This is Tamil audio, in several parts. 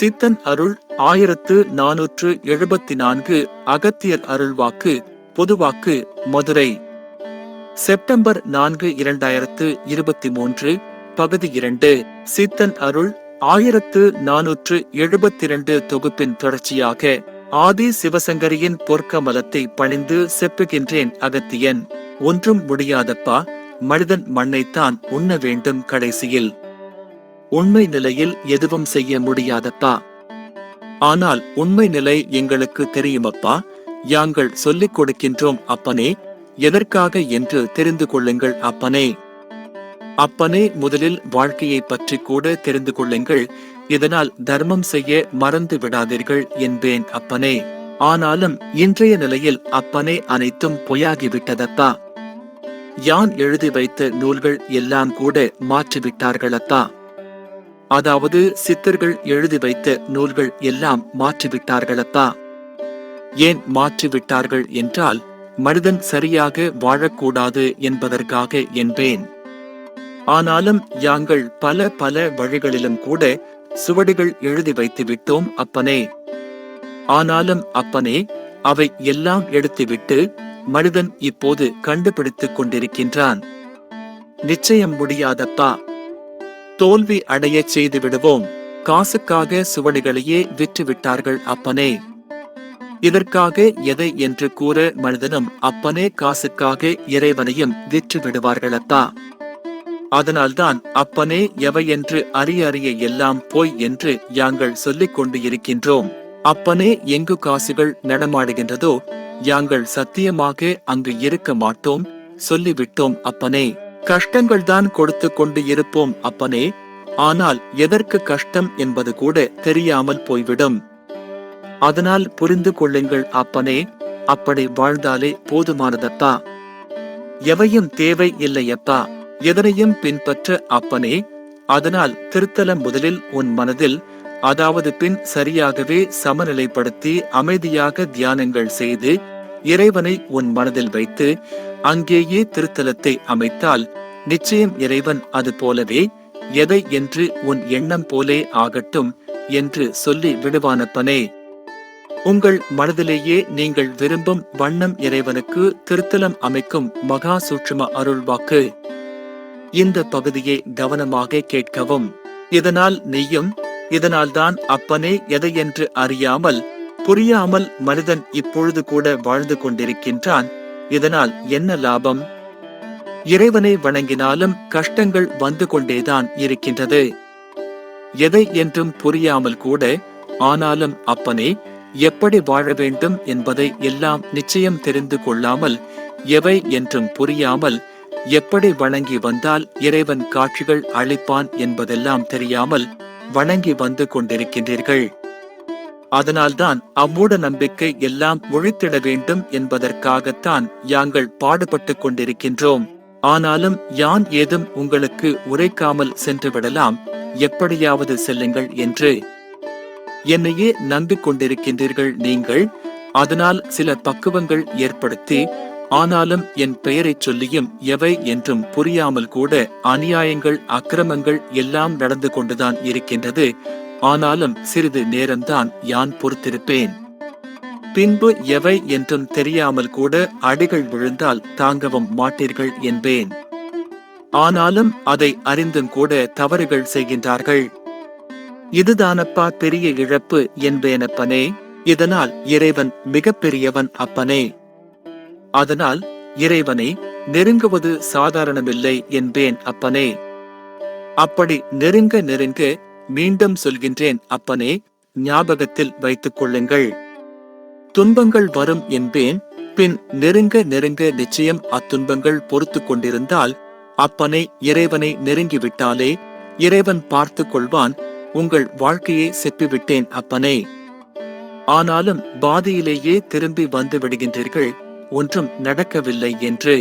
சித்தன் அருள் ஆயிரத்து நானூற்று எழுபத்தி நான்கு அகத்தியர் அருள்வாக்கு பொதுவாக்கு மதுரை. செப்டம்பர் நான்கு இரண்டாயிரத்து இருபத்தி மூன்று பகுதி இரண்டு. சித்தன் அருள் ஆயிரத்து நானூற்று எழுபத்தி இரண்டு தொகுப்பின் தொடர்ச்சியாக ஆதி சிவசங்கரியின் பொற்கமலத்தை பணிந்து செப்புகின்றேன் அகத்தியன். ஒன்றும் முடியாதப்பா மனிதன் மண்ணைத்தான் உண்ண வேண்டும் கடைசியில். உண்மை நிலையில் எதுவும் செய்ய முடியாதப்பா. ஆனால் உண்மை நிலை எங்களுக்கு தெரியுமப்பா. யாங்கள் சொல்லிக் கொடுக்கின்றோம் அப்பனே எதற்காக என்று தெரிந்து கொள்ளுங்கள் அப்பனே. அப்பனே முதலில் வாழ்க்கையை பற்றி கூட தெரிந்து கொள்ளுங்கள். இதனால் தர்மம் செய்ய மறந்து விடாதீர்கள் என்பேன் அப்பனே. ஆனாலும் இன்றைய நிலையில் அப்பனே அனைத்தும் பொய்யாகிவிட்டதத்தா யான் எழுதி வைத்த நூல்கள் எல்லாம் கூட மாற்றிவிட்டார்களப்பா. அதாவது சித்தர்கள் எழுதி வைத்த நூல்கள் எல்லாம் மாற்றிவிட்டார்களப்பா. ஏன் மாற்றிவிட்டார்கள் என்றால் மனிதன் சரியாக வாழக்கூடாது என்பதற்காக என்பேன். ஆனாலும் யாங்கள் பல பல வழிகளிலும் கூட சுவடிகள் எழுதி வைத்து விட்டோம் அப்பனே. ஆனாலும் அப்பனே அவை எல்லாம் எடுத்துவிட்டு மனிதன் இப்போது கண்டுபிடித்துக் கொண்டிருக்கின்றான். நிச்சயம் முடியாதப்பா. தோல்வி அடையச் செய்து விடுவோம் காசுக்காக சுவடிகளையே விற்று விட்டார்கள் அப்பனே. இதற்காக எதை என்று கூற மனிதனும் அப்பனே காசுக்காக இறைவனையும் விற்று விடுவார்களத்தா அதனால்தான் அப்பனே எவை என்று அறிய அறிய எல்லாம் போய் என்று யாங்கள் சொல்லிக் கொண்டு இருக்கின்றோம் அப்பனே எங்கு காசுகள் நடமாடுகின்றதோ யாங்கள் சத்தியமாக அங்கு இருக்க மாட்டோம் சொல்லிவிட்டோம் அப்பனே. கஷ்டங்கள் தான் கொடுத்து கொண்டு இருப்போம் அப்பனே ஆனால் எதற்கு கஷ்டம் என்பது கூட தெரியாமல் போய்விடும். அதனால் புரிந்து கொள்ளுங்கள் அப்பனே அப்படி வாழ்ந்தாலே போதுமானதப்பா. எவையும் தேவை இல்லையப்பா எதனையும் பின்பற்ற அப்பனே அதனால் திருத்தலம் முதலில் உன் மனதில் அதாவது பின் சரியாகவே சமநிலைப்படுத்தி அமைதியாக தியானங்கள் செய்து இறைவனை உன் மனதில் வைத்து அங்கேயே திருத்தலத்தை அமைத்தால் நிச்சயம் இறைவன் அது போலவே எதை என்று உன் எண்ணம் போலே ஆகட்டும் என்று சொல்லி விடுவானப்பனே. உங்கள் மனதிலேயே நீங்கள் விரும்பும் வண்ணம் இறைவனுக்கு திருத்தலம் அமைக்கும் மகா சூட்சும அருள்வாக்கு. இந்த பகுதியை கவனமாக கேட்கவும் இதனால் நீயும் இதனால்தான் அப்பனே எதையென்று அறியாமல் புரியாமல் மனிதன் இப்பொழுது கூட வாழ்ந்து கொண்டிருக்கின்றான். இதனால் என்ன லாபம்? இறைவனை வணங்கினாலும் கஷ்டங்கள் வந்து கொண்டேதான் இருக்கின்றது. எதை என்றும் புரியாமல் கூட ஆனாலும் அப்பனே எப்படி வாழ வேண்டும் என்பதை எல்லாம் நிச்சயம் தெரிந்து கொள்ளாமல் எவை என்றும் புரியாமல் எப்படி வணங்கி வந்தால் இறைவன் காட்சிகள் அளிப்பான் என்பதெல்லாம் தெரியாமல் வணங்கி வந்து கொண்டிருக்கின்றீர்கள். அதனால்தான் அம்மூட நம்பிக்கை எல்லாம் ஒழித்திட வேண்டும் என்பதற்காகத்தான் யாங்கள் பாடுபட்டுக் கொண்டிருக்கின்றோம். ஆனாலும் யான் ஏதும் உங்களுக்கு உரைக்காமல் சென்று விடலாம். எப்படியாவது செல்லுங்கள் என்று. என்னையே நம்பிக்கொண்டிருக்கின்றீர்கள் நீங்கள். அதனால் சில பக்குவங்கள் ஏற்படுத்தி ஆனாலும் என் பெயரைச் சொல்லியும் எவை என்றும் புரியாமல் கூட அநியாயங்கள் அக்கிரமங்கள் எல்லாம் நடந்து கொண்டுதான் இருக்கின்றது. ஆனாலும் சிறிது நேரம்தான் யான் பொறுத்திருப்பேன். பின்பு எவை என்றும் தெரியாமல் கூட அடிகள் விழுந்தால் தாங்கவும் மாட்டீர்கள் என்பேன். ஆனாலும் அதை அறிந்தும் கூட தவறுகள் செய்கின்றார்கள். இதுதானப்பா பெரிய இழப்பு என்பேனப்பனே இதனால் இறைவன் மிகப்பெரியவன் அப்பனே. அதனால் இறைவனை நெருங்குவது சாதாரணமில்லை என்பேன் அப்பனே. அப்படி நெருங்க நெருங்க மீண்டும் சொல்கின்றேன் அப்பனே ஞாபகத்தில் வைத்துக் கொள்ளுங்கள். துன்பங்கள் வரும் என்பேன் பின் நெருங்க நெருங்க நிச்சயம் அத்துன்பங்கள் பொறுத்து கொண்டிருந்தால் அப்பனை இறைவனை நெருங்கிவிட்டாலே இறைவன் பார்த்து கொள்வான் உங்கள் வாழ்க்கையை செப்பிவிட்டேன் அப்பனே. ஆனாலும் பாதியிலேயே திரும்பி வந்து விடுகின்றீர்கள் ஒன்றும் நடக்கவில்லை என்று.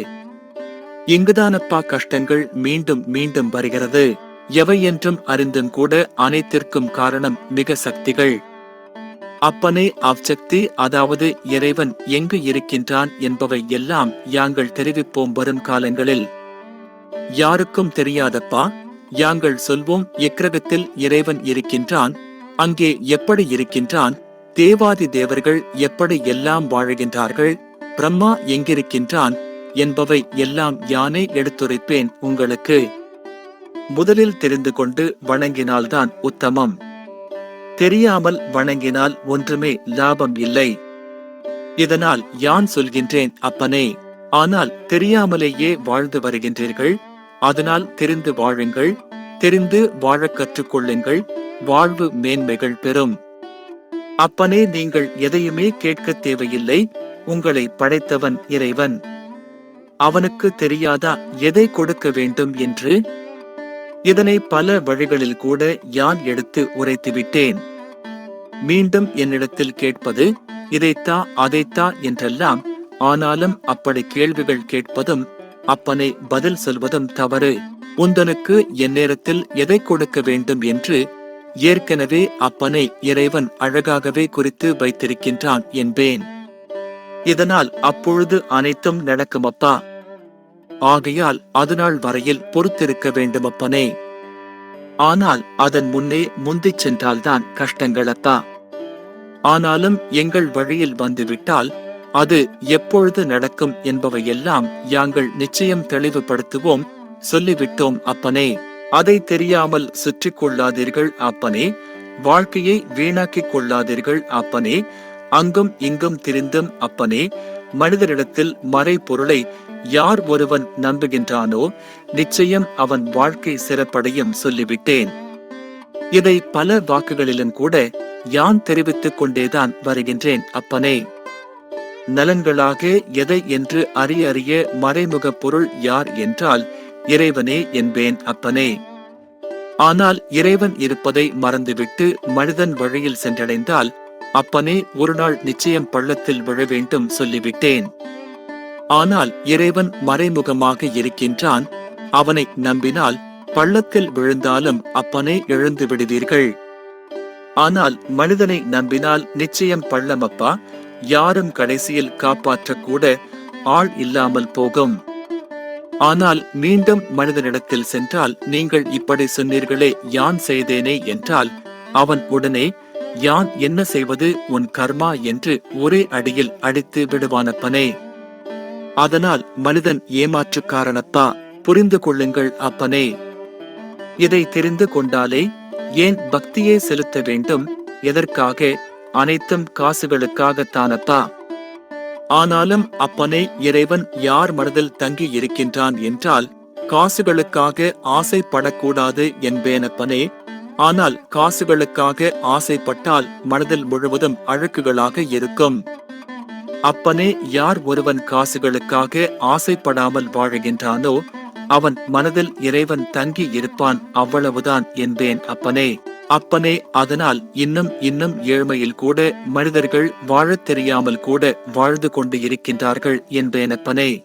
இங்குதானப்பா கஷ்டங்கள் மீண்டும் மீண்டும் வருகிறது. எவை என்றும் அறிந்தும் கூட அனைத்திற்கும் காரணம் மிக சக்திகள். அப்பனே அவ்சக்தி அதாவது இறைவன் எங்கு இருக்கின்றான் என்பவை எல்லாம் யாங்கள் தெரிவிப்போம் வரும் காலங்களில். யாருக்கும் தெரியாதப்பா யாங்கள் சொல்வோம் இக்கிரகத்தில் இறைவன் இருக்கின்றான் அங்கே எப்படி இருக்கின்றான் தேவாதி தேவர்கள் எப்படி எல்லாம் வாழுகின்றார்கள் பிரம்மா எங்கிருக்கின்றான் என்பவை எல்லாம் யானே எடுத்துரைப்பேன் உங்களுக்கு. முதலில் தெரிந்து கொண்டு வணங்கினால்தான் உத்தமம். தெரியாமல் வணங்கினால் ஒன்றுமே லாபம் இல்லை. இதனால் யான் சொல்கின்றேன் அப்பனே? ஆனால் தெரியாமலேயே வாழ்ந்து வருகின்றீர்கள். அதனால் தெரிந்து வாழுங்கள். தெரிந்து வாழக் கற்றுக்கொள்ளுங்கள். வாழ்வு மேன்மைகள் பெறும். அப்பனே நீங்கள் எதையுமே கேட்கத் தேவையில்லை. உங்களை படைத்தவன் இறைவன். அவனுக்கு தெரியாதா எதை கொடுக்க வேண்டும் என்று? இதனை பல வழிகளில் கூட யான் எடுத்து உரைத்துவிட்டேன். மீண்டும் என்னிடத்தில் கேட்பது இதைத்தா அதைத்தா என்றெல்லாம் ஆனாலும் அப்படி கேள்விகள் கேட்பதும் அப்பனை பதில் சொல்வதும் தவறு. உந்தனுக்கு எந்நேரத்தில் எதை கொடுக்க வேண்டும் என்று ஏற்கனவே அப்பனை இறைவன் அழகாகவே குறித்து வைத்திருக்கின்றான் என்பேன். இதனால் அப்பொழுது அனைத்தும் நடக்கும் அப்பா ஆகையால் அதுநாள் வரையில் பொறுத்திருக்க வேண்டும் அப்பனே ஆனால் அதன் முன்னே முந்திச் சென்றால்தான் கஷ்டங்களத்தா. ஆனாலும் எங்கள் வழியில் வந்துவிட்டால் அது எப்பொழுது நடக்கும் என்பவையெல்லாம் யாங்கள் நிச்சயம் தெளிவுபடுத்துவோம் சொல்லிவிட்டோம் அப்பனே. அதை தெரியாமல் சுற்றிக் கொள்ளாதீர்கள் அப்பனே. வாழ்க்கையை வீணாக்கிக் கொள்ளாதீர்கள் அப்பனே. அங்கும் இங்கும் திரிந்தும் அப்பனே. மனிதரிடத்தில் மறை பொருளை யார் ஒருவன் நம்புகின்றானோ நிச்சயம் அவன் வாழ்க்கை சிறப்படையும் சொல்லிவிட்டேன். இதை பல வாக்குகளிலும் கூட யான் தெரிவித்துக் கொண்டேதான் வருகின்றேன் அப்பனே. நலன்களாக எதை என்று அறிய அறிய மறைமுக பொருள் யார் என்றால் இறைவனே என்பேன் அப்பனே. ஆனால் இறைவன் இருப்பதை மறந்துவிட்டு மனிதன் வழியில் சென்றடைந்தால் அப்பனே ஒரு நாள் நிச்சயம் பள்ளத்தில் விழ வேண்டும் சொல்லிவிட்டேன். ஆனால் இறைவன் மறைமுகமாக இருக்கின்றான். அவனை நம்பினால் பள்ளத்தில் விழுந்தாலும் அப்பனே எழுந்து விடுவீர்கள். ஆனால் மனிதனை நம்பினால் நிச்சயம் பள்ளமப்பா யாரும் கடைசியில் காப்பாற்றக்கூட ஆள் இல்லாமல் போகும். ஆனால் மீண்டும் மனிதனிடத்தில் சென்றால் நீங்கள் இப்படி சொன்னீர்களே யான் செய்தேனே என்றால் அவன் உடனே யான் என்ன செய்வது உன் கர்மா? என்று ஒரே அடியில் அடித்து விடுவானப்பனே. அதனால் மனிதன் ஏமாற்றுக்காரனப்பா புரிந்து கொள்ளுங்கள் அப்பனே. இதை தெரிந்து கொண்டாலே ஏன் பக்தியை செலுத்த வேண்டும்? எதற்காக? அனைத்தும் காசுகளுக்காகத்தானப்பா ஆனாலும் அப்பனே இறைவன் யார் மனதில் தங்கி இருக்கின்றான் என்றால் காசுகளுக்காக ஆசைப்படக்கூடாது என்பேனப்பனே. ஆனால் காசுகளுக்காக ஆசைப்பட்டால் மனதில் முழுவதும் அழுக்குகளாக இருக்கும். அப்பனே யார் ஒருவன் காசுகளுக்காக ஆசைப்படாமல் வாழுகின்றானோ அவன் மனதில் இறைவன் தங்கி இருப்பான் அவ்வளவுதான் என்பேன் அப்பனே. அப்பனே அதனால் இன்னும் இன்னும் ஏழ்மையில் கூட மனிதர்கள் வாழத் தெரியாமல் கூட வாழ்ந்து கொண்டு இருக்கின்றார்கள் என்பேனப்பனே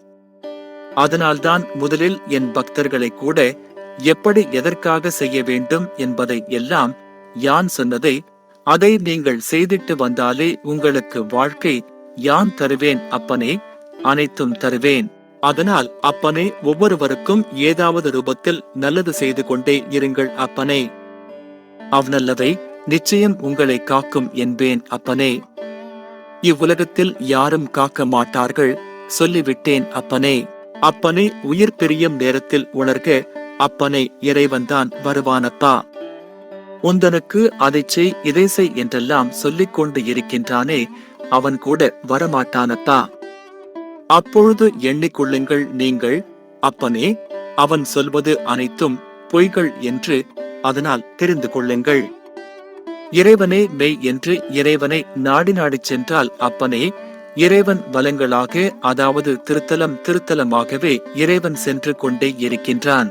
அதனால்தான் முதலில் என் பக்தர்களை கூட எப்படி எதற்காக செய்ய வேண்டும் என்பதை எல்லாம் யான் சொன்னதை அதை நீங்கள் செய்திட்டு வந்தாலே உங்களுக்கு வாழ்க்கை யான் தருவேன் அப்பனே? அனைத்தும் தருவேன். அதனால் அப்பனே ஒவ்வொருவருக்கும் ஏதாவது ரூபத்தில் நல்லது செய்து கொண்டே இருங்கள் அப்பனே. அவ்நல்லவை நிச்சயம் உங்களை காக்கும் என்பேன் அப்பனே. இவ்வுலகத்தில் யாரும் காக்க மாட்டார்கள் சொல்லிவிட்டேன் அப்பனே. அப்பனே உயிர் பிரியும் நேரத்தில் உணர்க அப்பனை இறைவன்தான் வருவானப்பா. உந்தனுக்கு அதை செய் இதை செய் என்றெல்லாம் சொல்லிக் கொண்டு இருக்கின்றானே அவன் கூட வரமாட்டானத்தா? அப்பொழுது எண்ணிக்கொள்ளுங்கள் நீங்கள் அப்பனே அவன் சொல்வது அனைத்தும் பொய்கள் என்று அதனால் தெரிந்து கொள்ளுங்கள். இறைவனே மெய் என்று இறைவனை நாடி நாடிச் சென்றால் அப்பனே இறைவன் வலங்களாக அதாவது திருத்தலம் திருத்தலமாகவே இறைவன் சென்று கொண்டே இருக்கின்றான்.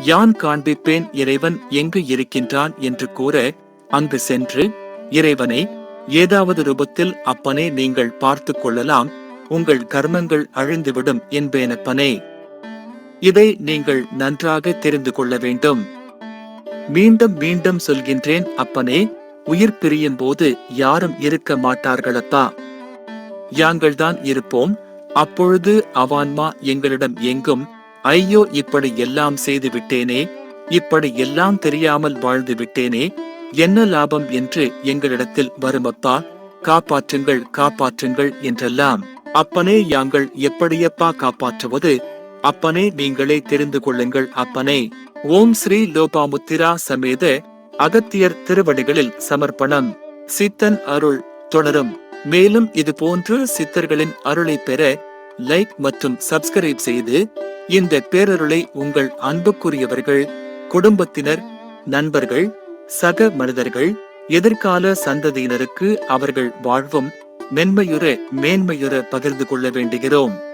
யான் காண்பிப்பேன் இறைவன் எங்கு இருக்கின்றான் என்று கூற அங்கு சென்று இறைவனை ஏதாவது ரூபத்தில் அப்பனே நீங்கள் பார்த்து கொள்ளலாம் உங்கள் கர்மங்கள் அழிந்துவிடும் என்பேனப்பனே. இதை நீங்கள் நன்றாக தெரிந்து கொள்ள வேண்டும். மீண்டும் மீண்டும் சொல்கின்றேன் அப்பனே உயிர் பிரியும் போது யாரும் இருக்க மாட்டார்களப்பா. யாங்கள்தான் இருப்போம் அப்பொழுது அவான்மா எங்களிடம் எங்கும் ஐயோ இப்படி எல்லாம் செய்து விட்டேனே. இப்படி எல்லாம் தெரியாமல் வாழ்ந்து விட்டேனே. என்ன லாபம் என்று எங்களிடத்தில் வருமப்பா காப்பாற்றுங்கள் காப்பாற்றுங்கள் என்றெல்லாம். அப்பனே யாங்கள் எப்படியப்பா காப்பாற்றுவது? அப்பனே நீங்களே தெரிந்து கொள்ளுங்கள் அப்பனே. ஓம் ஸ்ரீ லோபாமுத்திரா சமேத அகத்தியர் திருவடிகளில் சமர்ப்பணம். சித்தன் அருள் தொடரும். மேலும் இது போன்று சித்தர்களின் அருளை பெற லைக் மற்றும் சப்ஸ்கிரைப் செய்து இந்த பேரருளை உங்கள் அன்புக்குரியவர்கள் குடும்பத்தினர் நண்பர்கள் சக மனிதர்கள் எதிர்கால சந்ததியினருக்கு அவர்கள் வாழ்வும் மென்மையுற மேன்மையுற பகிர்ந்து கொள்ள வேண்டுகிறோம்.